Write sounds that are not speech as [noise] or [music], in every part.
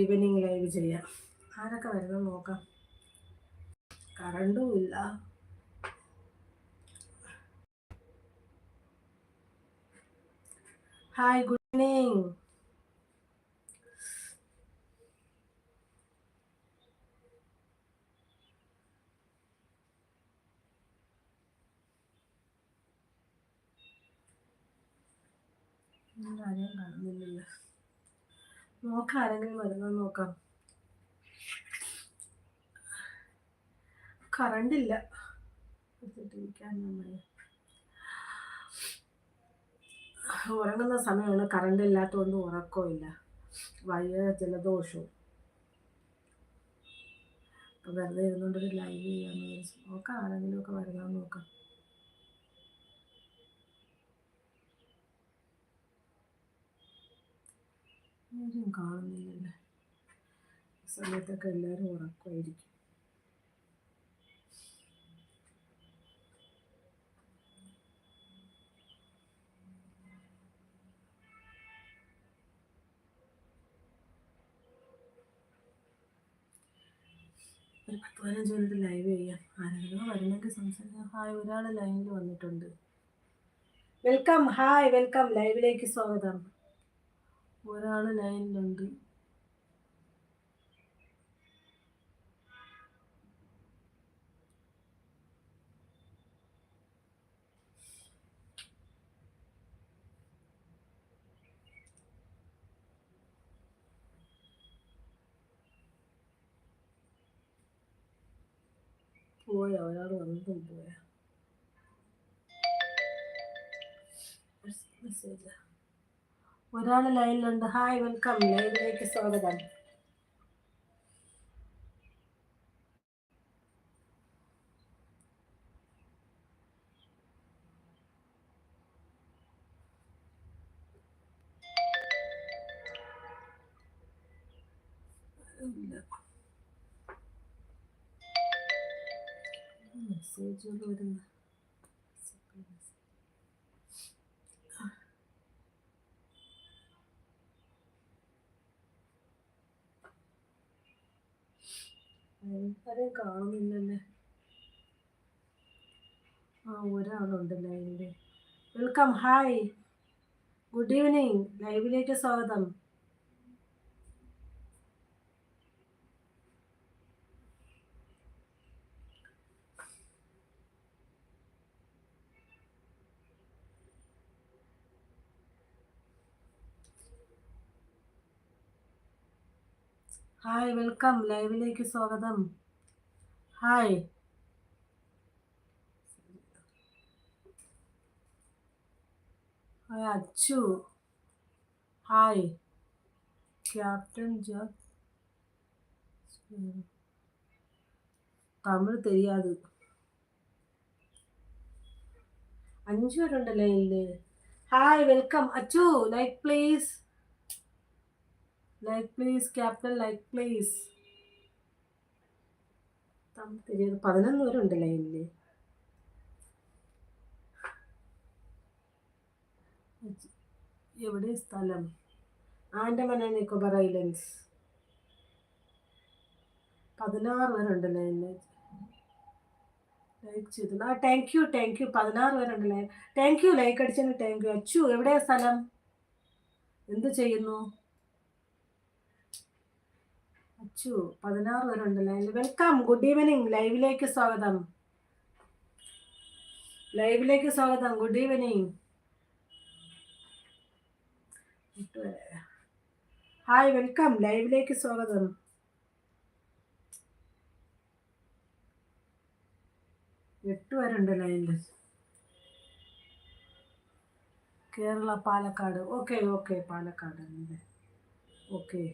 Evening live ചെയ്യാം. ആരൊക്കെ വരുന്നത് നോക്കാം. കറണ്ടും ഇല്ല. ഹായ് ഗുഡ് ഈവനിങ് ആരെയും കാണുന്നില്ലല്ലോ. നോക്കാം ആരെങ്കിലും വരുന്നത് നോക്കാം. കറണ്ട് ഇല്ല. ഉറങ്ങുന്ന സമയമാണ് കറണ്ട് ഇല്ലാത്തതുകൊണ്ട് ഉറക്കമില്ല വയ്യ ജലദോഷവും. വെറുതെ ഇരുന്നുകൊണ്ട് ലൈവ് ചെയ്യാമെന്ന് വിചാരിച്ചു. നോക്കാം ആരെങ്കിലും ഒക്കെ വരുന്നത് നോക്കാം. ആരും കാണുന്നില്ലല്ലേ? സമയത്തൊക്കെ എല്ലാവരും ഉറക്കമായിരിക്കും. ഒരു പത്ത് പതിനഞ്ച് മിനിറ്റ് ലൈവ് ചെയ്യാം. ആരെങ്കിലും വരുന്നെങ്കിൽ സംസാരിക്കാം. ഹായ് ഒരാൾ ലൈവിൽ വന്നിട്ടുണ്ട്. വെൽക്കം ഹായ് വെൽക്കം ലൈവിലേക്ക് സ്വാഗതം. ഒരാൾ ലൈനിലുണ്ട്. പോയ ഒരാൾ വന്നതും പോയ. മെസ്സേജ് ഒരാൾ ലൈനിലുണ്ട്. Hi welcome. ലൈനിലേക്ക് സ്വാഗതം. മെസ്സേജുകൾ വരുന്ന. ആരെയും കാണുന്നില്ലല്ലേ? ആ ഒരാളുണ്ട് ലൈവിൽ വെൽക്കം ഹായ് ഗുഡ് ഈവനിങ് ലൈവിലേക്ക് സ്വാഗതം. ഹായ് വെൽക്കം ലൈവിലേക്ക് സ്വാഗതം. Hi hi Achu. Hi captain Jose Tamil തെരിയാത്. അഞ്ചു പേരുണ്ടല്ലേ ഇല്ലേ hi welcome Achu like please like please capital like please Tamil പതിനൊന്ന് പേര് ഉണ്ട് ലൈനിൽ എവിടെ സ്ഥലം? Andaman and Nicobar islands. പതിനാറ് പേരുണ്ട് ലൈനിൽ ലൈക്ക് ചെയ്തു. ആ താങ്ക് യു താങ്ക് യു പതിനാറ് പേരുണ്ട് ലൈൻ താങ്ക് യു ലൈക്ക് അടിച്ചതിന് താങ്ക് യു അച്ചു എവിടെയാണ് സ്ഥലം? എന്ത് ചെയ്യുന്നു? അച്ചു പതിനാറ് പേരുണ്ട് ലൈവിൽ വെൽക്കം ഗുഡ് ഈവനിങ് ലൈവിലേക്ക് സ്വാഗതം. ലൈവിലേക്ക് സ്വാഗതം. ഗുഡ് ഈവനിങ് ഹായ് വെൽക്കം ലൈവിലേക്ക് സ്വാഗതം. എട്ട് പേരുണ്ട് ലൈനിൽ Kerala Palakkad. Okay okay Palakkad. Okay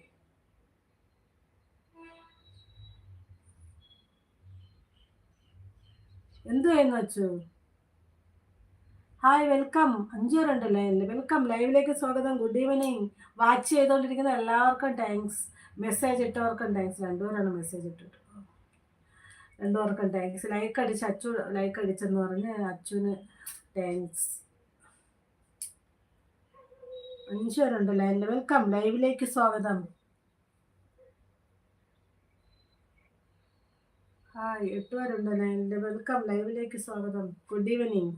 എന്ത് ചെയ്യുന്നു വെച്ചു ഹായ് വെൽക്കം അഞ്ചു ലൈനിൽ വെൽക്കം ലൈവിലേക്ക് സ്വാഗതം. ഗുഡ് ഈവനിങ് വാച്ച് ചെയ്തുകൊണ്ടിരിക്കുന്ന എല്ലാവർക്കും താങ്ക്സ് മെസ്സേജ് ഇട്ടവർക്കും താങ്ക്സ് രണ്ടുപേരാണ് മെസ്സേജ് ഇട്ടിട്ട്. രണ്ടുപേർക്കും താങ്ക്സ് ലൈക്ക് അടിച്ച് അച്ചു ലൈക്ക് അടിച്ചെന്ന് പറഞ്ഞ് അച്ചുവിന് താങ്ക്സ് അഞ്ചു പേരുണ്ട് വെൽക്കം ലൈവിലേക്ക് സ്വാഗതം. ഹായ് എട്ടുപേരുണ്ടല്ലേ? എന്റെ വെൽക്കം ലൈവിലേക്ക് സ്വാഗതം. Good evening.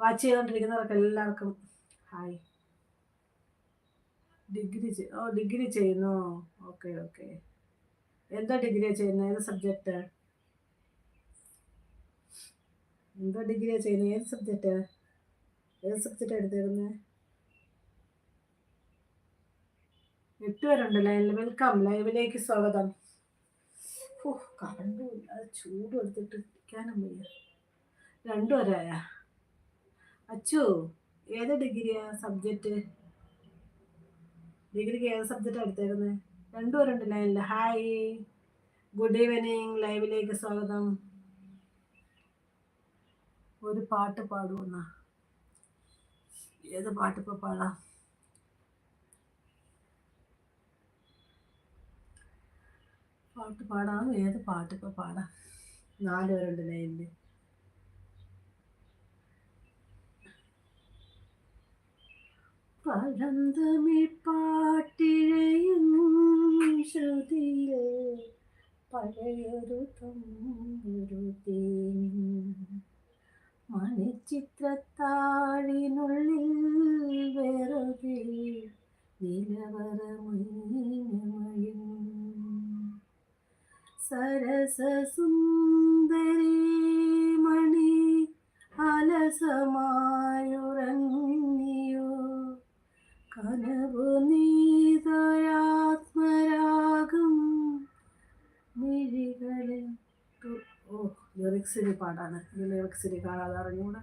വാച്ച് ചെയ്തുകൊണ്ടിരിക്കുന്നവർക്ക് എല്ലാവർക്കും ഹായ്. ഡിഗ്രി ഓ ഡിഗ്രി ചെയ്യുന്നു. Okay okay. എന്താ ഡിഗ്രിയാണ് ചെയ്യുന്നത് ഏത് സബ്ജക്റ്റ്? എന്താ ഡിഗ്രിയാണ് ചെയ്യുന്നത് ഏത് സബ്ജക്റ്റ്? ഏത് സബ്ജക്റ്റ് എടുത്തിരുന്നത് എട്ട് പേരുണ്ട് വെൽക്കം ലൈവിലേക്ക് സ്വാഗതം. ഓ കറണ്ടും ഇല്ല ചൂട് എടുത്തിട്ട് ഇരിക്കാനും വയ്യ. വരായ അച്ചു ഏത് ഡിഗ്രിയാ സബ്ജക്റ്റ് ഡിഗ്രിക്ക് ഏത് സബ്ജക്റ്റാണ് എടുത്തേക്കുന്നത് രണ്ടുപേരുണ്ട് ലൈനിൽ ഹായ് ഗുഡ് ഈവനിങ് ലൈവിലേക്ക് സ്വാഗതം. ഒരു പാട്ട് പാടുമെന്നാ ഏത് പാട്ട് ഇപ്പോൾ പാടാം? പാട്ട് പാടാം. ഏത് പാട്ട് ഇപ്പോൾ പാടാം? നാല് പേരുണ്ട് ലൈനിൽ പഴന്തമി പാട്ടിഴയും ശ്രുതിയിൽ പഴയൊരു തമ്മുരു മണിച്ചിത്രത്താഴിനുള്ള സരസസുന്ദരി മണി അലസമായുറങ്ങിയോ കനവു നീതയാത്മരാഗം മിഴികളിൽ ഓ ലിറിക്സിന് പാടാണ്. ഈ ലിറിക്സിന് കാണാതെ അറിഞ്ഞുകൂടെ.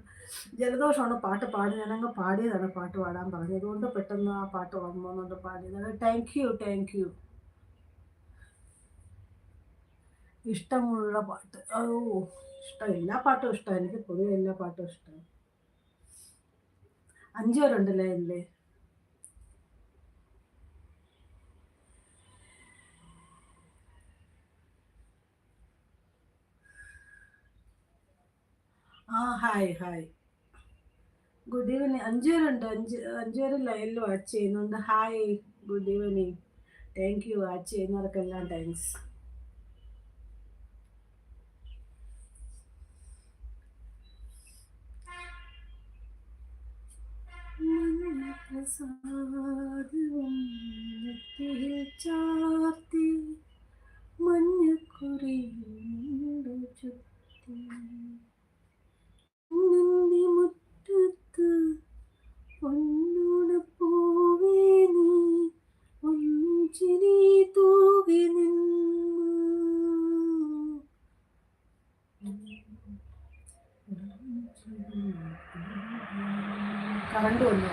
ജലദോഷമാണ് പാട്ട് പാടി ഞാനങ്ങ് പാടിയതാണ് പാട്ട് പാടാൻ പറഞ്ഞത്. അതുകൊണ്ട് പെട്ടെന്ന് ആ പാട്ട് ഓർമ്മ പാടിയതാണ് താങ്ക് യു താങ്ക് യു ഇഷ്ടമുള്ള പാട്ട്. ഓ ഇഷ്ടം. എല്ലാ പാട്ടും ഇഷ്ടമാണ് എനിക്ക് പൊതുവെ എല്ലാ പാട്ടും ഇഷ്ടമാണ് അഞ്ചു പേരുണ്ടല്ലേ എന്റെ ആ ഹായ് ഹായ്. ഗുഡ് ഈവനിങ് അഞ്ചു പേരുണ്ട്. അഞ്ച് അഞ്ചു പേര് വാച്ച് ചെയ്യുന്നുണ്ട്. Hi good evening thank you watch ചെയ്യുന്നവർക്കെല്ലാം thanks പ്രസാദവും നെറ്റിയിൽ ചാർത്തി മഞ്ഞക്കുറിയുണ്ട് ചുറ്റി നിന്റെ മുറ്റത്ത് പൊന്നോട് പോവേ നീ ഒന്നു ചിരി തൂകി നിന്നു കറണ്ട് വന്നു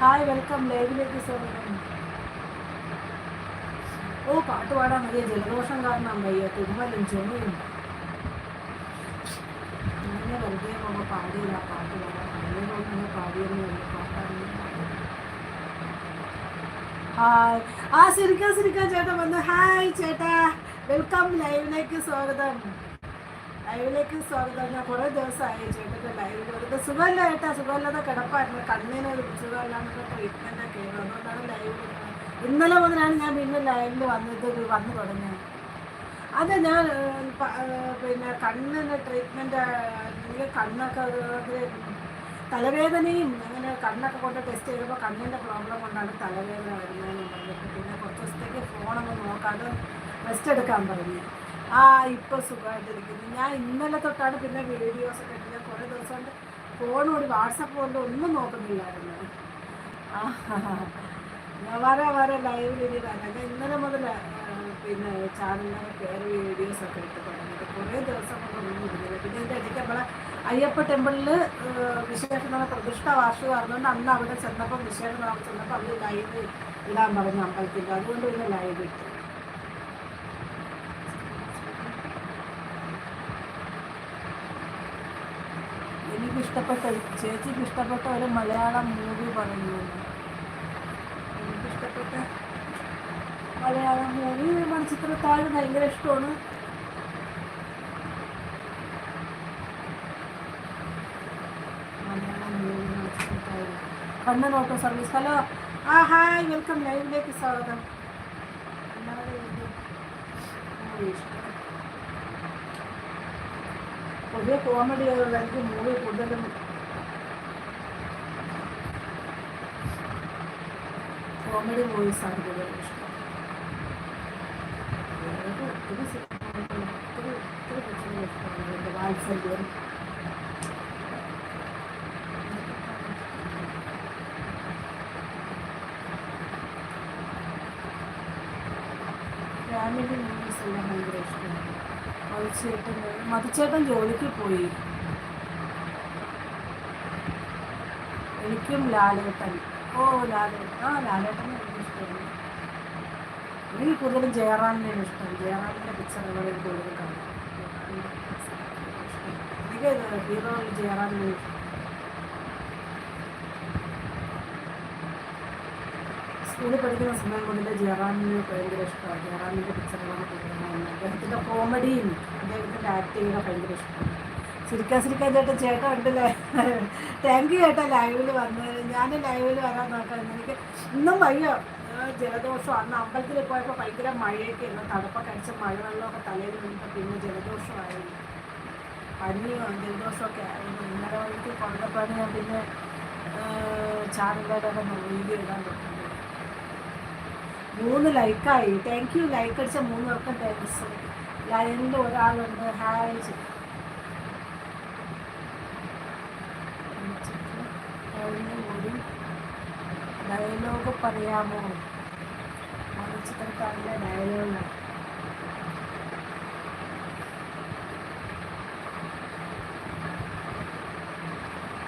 ഹായ് വെൽക്കം ലൈവിലേക്ക് സ്വാഗതം. ഓ പാട്ട് പാടാൻ മതിയ ജലദോഷം കാരണം വയ്യ. തുമ്മലും ചുമയും. അങ്ങനെ വെറുതെ പോകുമ്പോൾ പാടിയില്ല. പാട്ട് പാടാൻ അങ്ങനെ പാടിയൊന്നും പാട്ടാണ് ഹായ് ആ ശരിക്കാ ശരിക്കാ ചേട്ടൻ വന്നു. ഹായ് ചേട്ടാ. വെൽക്കം ലൈവിലേക്ക് സ്വാഗതം. ലൈവിലേക്ക് സ്വാഗതം. ഞാൻ കുറേ ദിവസമായി ചേട്ടന്റെ ലൈവിൽ വരുന്നത് സുഖമല്ല ഏട്ടാ സുഖമില്ലാതെ കിടപ്പായിരുന്നു. കണ്ണിന് ഒരു സുഖമില്ലാന്നൊക്കെ ട്രീറ്റ്മെന്റ് ഒക്കെ ആയിരുന്നു. അതുകൊണ്ടാണ് ലൈവിൽ ഇന്നലെ മുതലാണ് ഞാൻ പിന്നെ ലൈവിൽ വന്നത് വന്നു തുടങ്ങിയത്. അത് ഞാൻ പിന്നെ കണ്ണിന് ട്രീറ്റ്മെന്റ് എനിക്ക് കണ്ണൊക്കെ തലവേദനയും അങ്ങനെ കണ്ണൊക്കെ കൊണ്ട് ടെസ്റ്റ് ചെയ്തപ്പോൾ കണ്ണിന്റെ പ്രോബ്ലം കൊണ്ടാണ് തലവേദന വരുന്നതെന്ന് പറഞ്ഞിട്ട് പിന്നെ കുറച്ച് ദിവസത്തേക്ക് ഫോണൊന്ന് നോക്കാതെ റെസ്റ്റ് എടുക്കാൻ പറഞ്ഞു. ആ ഇപ്പോൾ സുഖമായിട്ടിരിക്കുന്നു. ഞാൻ ഇന്നലെ തൊട്ടാണ് പിന്നെ വീഡിയോസ് ഒക്കെ ഇട്ടില്ല കുറേ ദിവസം കൊണ്ട് ഫോൺ ഒരു വാട്സപ്പ് കൊണ്ട് ഒന്നും നോക്കുന്നില്ലായിരുന്നു. ഞാൻ ലൈവ് വരെ ലൈവിൽ ഇനി വരാം ഇന്നലെ മുതൽ പിന്നെ ചാനലിനെ കയറി വീഡിയോസ് ഒക്കെ ഇട്ട് തുടങ്ങിയിട്ട് കുറേ ദിവസം കൊണ്ടൊന്നും ഇരുന്നില്ല പിന്നെ എന്റെ ഇടയ്ക്ക് നമ്മളെ അയ്യപ്പ ടെമ്പിളിൽ വിശേഷനാമ പ്രതിഷ്ഠ വാർഷികം അറിഞ്ഞുകൊണ്ട് അന്ന് അവിടെ ചെന്നപ്പോൾ വിശേഷനാമം ചെന്നപ്പോൾ അവർ ലൈവ് ഇടാൻ പറഞ്ഞു അമ്പലത്തിന്റെ. അതുകൊണ്ട് പിന്നെ ലൈവ് ഇട്ടു. എനിക്ക് ഒരു ചേച്ചിക്ക് ഇഷ്ടപ്പെട്ട ഒരു മലയാളം മൂവി പറയുന്നു. എനിക്ക് ഇഷ്ടപ്പെട്ട മലയാളം മൂവി മണിച്ചിത്രത്താഴ് ഭയങ്കര ഇഷ്ടമാണ്. കണ്ണൻ ഓട്ടോ സർവീസ് ഹലോ ആ ഹായ് വെൽക്കം ലൈവിലേക്ക് സ്വാഗതം. എല്ലാവരും ഇഷ്ടം. കോമഡി എനിക്ക് മൂവി കൂടുതലും കോമഡി മൂവീസ് ആണ് കൂടുതൽ ഇഷ്ടം ഒത്തിരി ഒത്തിരി ഒത്തിരി വാത്സല്യം ഫാമിലി മൂവീസ് എല്ലാം ഭയങ്കര ഇഷ്ടമാണ് മതിച്ചേട്ടൻ ജോലിക്ക് പോയി. എനിക്കും ലാലേട്ടൻ. ഓ ലാലേട്ടൻ. ആ ലാലേട്ടൻ എനിക്ക് ഇഷ്ടമാണ്. എനിക്ക് കൂടുതലും ജയറാമിനെയാണ് ഇഷ്ടം. ജയറാമിന്റെ എനിക്ക് കൂടുതൽ കാണും എനിക്ക് ഹീറോ ജയറാമിനെ ഇഷ്ടം. സ്കൂളിൽ പഠിക്കുന്ന സമയം കൊണ്ട് ജയറാമിന് ഭയങ്കര ഇഷ്ടമാണ്. ജയറാമിന്റെ പിക്ചറുകളൊക്കെ കൂടുതലാണ് അദ്ദേഹത്തിന്റെ കോമഡിയും അദ്ദേഹത്തിന്റെ ആക്ടിങ്ങൊക്കെ ഭയങ്കര ഇഷ്ടമാണ്. ചിരിക്കാൻ ചിരിക്കാൻ ചേട്ടാ ചേട്ടൻ ഉണ്ടല്ലേ? താങ്ക് യു ചേട്ടാ ലൈവിൽ വന്നത് ഞാൻ ലൈവിൽ വരാൻ നോക്കാം. എനിക്ക് ഇന്നും വയ്യ. ജലദോഷം. അന്ന് അമ്പലത്തിൽ പോയപ്പോൾ ഭയങ്കര മഴയൊക്കെ ഇന്ന് തണുപ്പൊക്കെ അടിച്ച മഴവെള്ളമൊക്കെ തലയിൽ വീണിട്ട് പിന്നെ ജലദോഷമായിരുന്നു പനിയും ജലദോഷമൊക്കെ ആയിരുന്നു. ഇന്നലെ വഴിക്ക് കൊണ്ടപ്പോഴാണ് ഞാൻ പിന്നെ ചാനലുകളുടെ വീഡിയോ ഇടാൻ പറ്റുന്നത് മൂന്ന് ലൈക്കായി താങ്ക് യു ലൈക്ക് അടിച്ച മൂന്ന് പേർക്കും താങ്ക്സ് ലൈനിൽ ഒരാളുണ്ട്. ഹായ് ഡയലോഗ് പറയാമോ? ചിത്രക്കാരന്റെ ഡയലോഗ്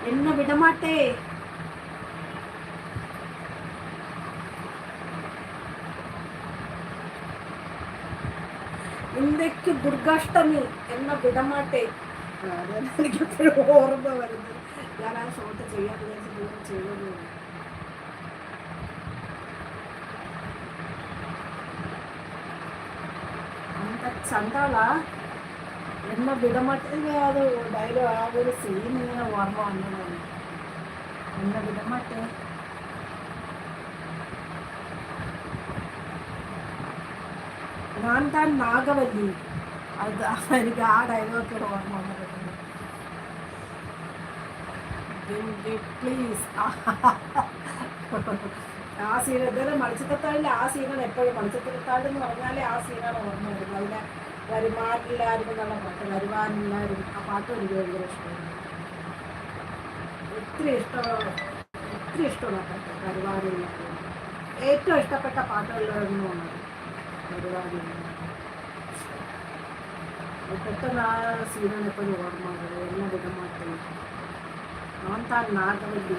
എന്നെ വിടമാട്ടേ ഇന്ത്യയ്ക്ക് ദുർഗാഷ്ടമി എന്ന വിടമാട്ടെ. അതാണ് ഓർമ്മ വരുന്നത് ഞാൻ ആ ഷോട്ട് ചെയ്യാൻ വിചാരിച്ചിട്ട് ചെയ്തത് ചണ്ടാള എന്ന വിടമാട്ടെ? അത് ഡയലോഗ് ആ ഒരു സീൻ ഇങ്ങനെ ഓർമ്മ വന്നതാണ്. എന്ന വിടമാട്ടെ? ഞാൻ താൻ നാഗവല്ലി. അത് എനിക്ക് ആ ഡയലോഗൊക്കെ ഓർമ്മ പ്ലീസ് ആ സീൻ എന്തായാലും മത്സ്യത്താളിലെ ആ സീനാണ് എപ്പോഴും. മത്സ്യത്താളിൽ എന്ന് പറഞ്ഞാലേ ആ സീനാണ് ഓർമ്മ വരുന്നത്. അതിലെ വരുമാനില്ലായിരുന്നു എന്നുള്ള പാട്ട് വരുമാനില്ലായിരുന്നു. ആ പാട്ട് എനിക്ക് ഭയങ്കര ഇഷ്ടമാണ്. ഒത്തിരി ഇഷ്ടമാണ് ഒത്തിരി ഇഷ്ടമുള്ള പാട്ട് വരുമാനില്ലായിരുന്നു. ഏറ്റവും ഇഷ്ടപ്പെട്ട പാട്ടുകളിലൊരെണ്ണമാണ് വരുമാനില്ല പെട്ടെന്ന് ആ സീനാണ് എപ്പോഴും ഓർമ്മ എന്നെ വിടമാറ്റം അവൻ താൻ നാഗവല്ലി.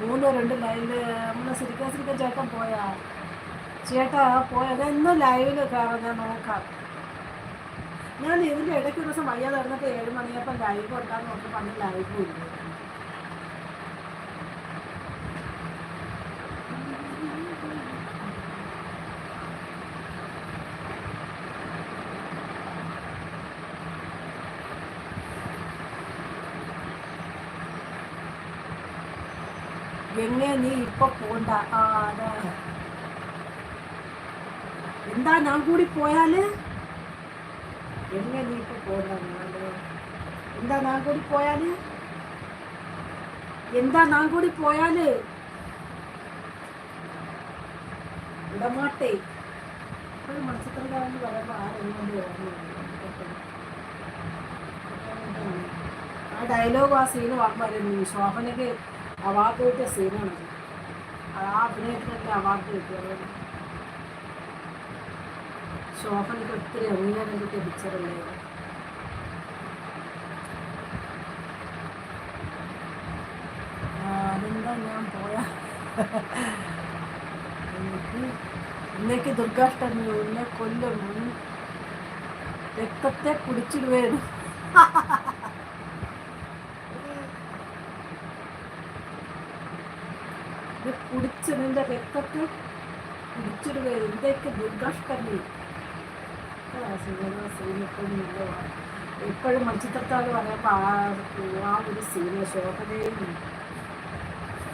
മൂന്നോ രണ്ട് ലൈവിൽ നമ്മളെ സിരിക്കാൻ ചേട്ടൻ പോയാ. ചേട്ടാ പോയത് എന്നും ലൈവിൽ കയറാം ഞാൻ നോക്കാം. ഞാൻ ഇതിന്റെ ഇടയ്ക്ക് ദിവസം വയ്യാതെ നടന്നിട്ട് ഏഴ് മണിയപ്പം ലൈവ് ഉണ്ടാന്ന് നോക്കി പറഞ്ഞ് ലൈവ് ഇല്ല എങ്ങനെ നീ ഇപ്പൊ പോണ്ട. എന്താ ഞാൻ കൂടി പോയാൽ? എങ്ങനെ നീ ഇപ്പൊ പോണ്ട? എന്താ ഞാൻ കൂടി പോയാൽ? എന്താ ഞാൻ കൂടി പോയാൽ? ഇടമാട്ടെ. ഇപ്പോഴും മത്സ്യത്തൊഴിലാളെന്ന് പറയുമ്പോൾ ആരെങ്കിലും ഓർമ്മ ആ ഡയലോഗ് ആ സീന് വാക്കുമായിരുന്നു ശോഭനക്ക് അവാർഡ് കിട്ടിയ സീനാണ്. ആ അഭിനയത്തിനൊക്കെ അവാർഡ് കിട്ടിയത് ശോഭനയ്ക്ക് ഒത്തിരി അംഗീകാരം കിട്ടിയ പിക്ചറല്ലേ അതെന്താ ഞാൻ പോയ? എനിക്ക് ഇന്നേക്ക് ദുർഗാഷ്ടമി എന്നെ കൊല്ലും രക്തത്തെ കുടിച്ചിടുവേനും. [laughs] ഇത് കുടിച്ച് നിന്റെ രക്തത്തിൽ കുടിച്ചിടുക എന്തൊക്കെ ദുർഗാഷ്ടമി എപ്പോഴും മൺചിത്രത്താൾ പറയുമ്പോൾ ആ ഒരു സീന ശോഭനയും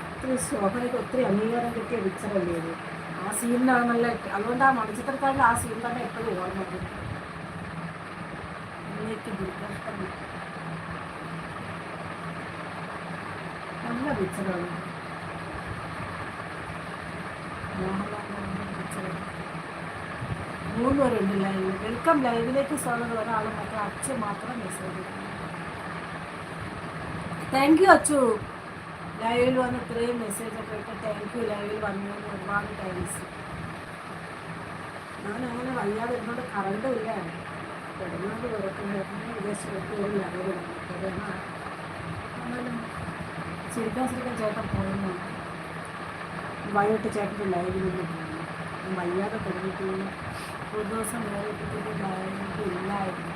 ഒത്തിരി ശോഭനയ്ക്ക് ഒത്തിരി അംഗീകാരം കിട്ടിയ പിക്ചറല്ലേ ഇത്. ആ സീനിനാണ് നല്ല അതുകൊണ്ട് ആ മണിച്ചിത്രക്കാരിൽ ആ സീൻ തന്നെ എപ്പോഴും ഓർമ്മ. നല്ല പിക്ചറാണ് മോഹൻലാലിന്റെ പിക്ചറാണ് മൂന്ന് പേരുണ്ട് ലൈവ് വെൽക്കം ലൈവിലേക്ക് സ്വാഗതം. ഒരാൾ മാത്രം അച്ഛ മാത്രം മെസ്സേജ് താങ്ക് യു അച്ചു. ലൈവിൽ വന്ന് ഇത്രയും മെസ്സേജ് ഒക്കെ ഇട്ട് താങ്ക് യു ലൈവിൽ വന്നതിന് ഒരുപാട് താങ്ക്സ് ഞാൻ അങ്ങനെ വയ്യാതെ എന്നോട് കറണ്ടും ഇല്ല. കിടന്നത് കിടക്കുന്ന വിദേശ ഒരു ലൈവ് ചിരിക്കാൻ ചിരിക്കാൻ ചേട്ടൻ പോകുന്നു വൈകിട്ട് ചേട്ടന്റെ ലൈവിൽ നിന്ന് വയ്യാതെ കിടന്നിട്ട് ഒരു ദിവസം വേറെ ലൈവ് ഇല്ലായിരുന്നു.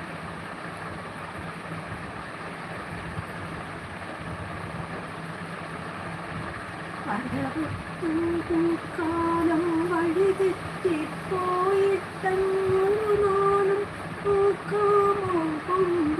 കാലം വഴി തെറ്റിപ്പോയിട്ടങ്ങൊരു നാളും കൊണ്ടേ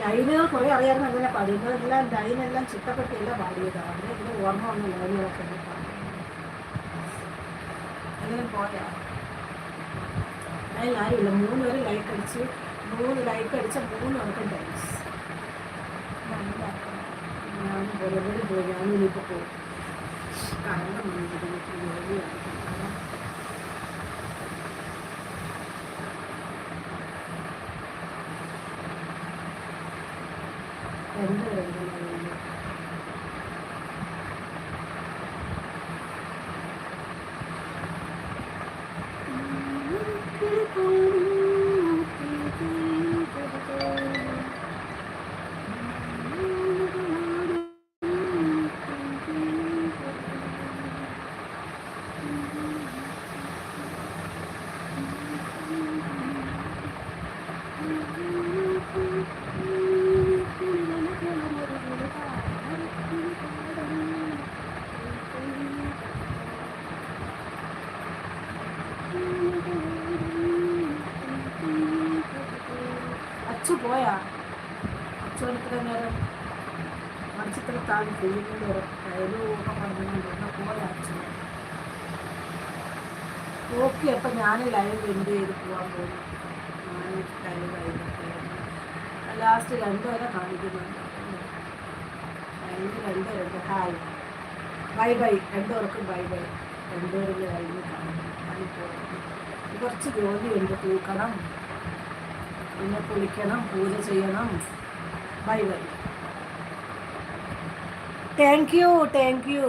ലൈനുകൾ കുറേ അറിയാവുന്ന അങ്ങനെ പാടിയതെല്ലാം ലൈനെല്ലാം ചിട്ടപ്പെട്ടില്ല പാടിയത്. അതിന് ഇതിന് ഓർമ്മ വന്ന ലൈനുകളൊക്കെ. അങ്ങനെ ആരുമില്ല മൂന്ന് പേര് ലൈക്ക് അടിച്ച് മൂന്ന് ലൈക്ക് അടിച്ച മൂന്ന് പേർക്കും ഡാൻസ് ഞാൻ പുറകെ പോയി? ഞാനിപ്പോൾ പോകും കാരണം ജോലിയാണ് രണ്ട് രണ്ട് ലൈന് അച്ചു ഇത്ര നേരം മണിച്ചിത്ര താഴെ ചെയ്യുന്നുണ്ട് കയ്യിലും ഒക്കെ പറഞ്ഞുകൊണ്ട് പോലെ അച്ഛൻ ഓക്കെ അപ്പം ഞാൻ ലൈവ് എന്ത് ചെയ്ത് പോകാൻ ഞാൻ ലൈവ് ആയിട്ട് ലാസ്റ്റ് രണ്ടുപേരെ കാണിക്കുന്നുണ്ട്. ലൈവ് രണ്ട് രണ്ട്. ഹായ് ബൈ ബൈ രണ്ടുപേർക്കും ബൈ ബൈ രണ്ടുപേരും ലൈവ് കാണുന്നു. ഞാനിപ്പോൾ കുറച്ച് ജോലിയുണ്ട് തൂക്കണം. പിന്നെ കുളിക്കണം. പൂജ ചെയ്യണം. Bye bye thank you thank you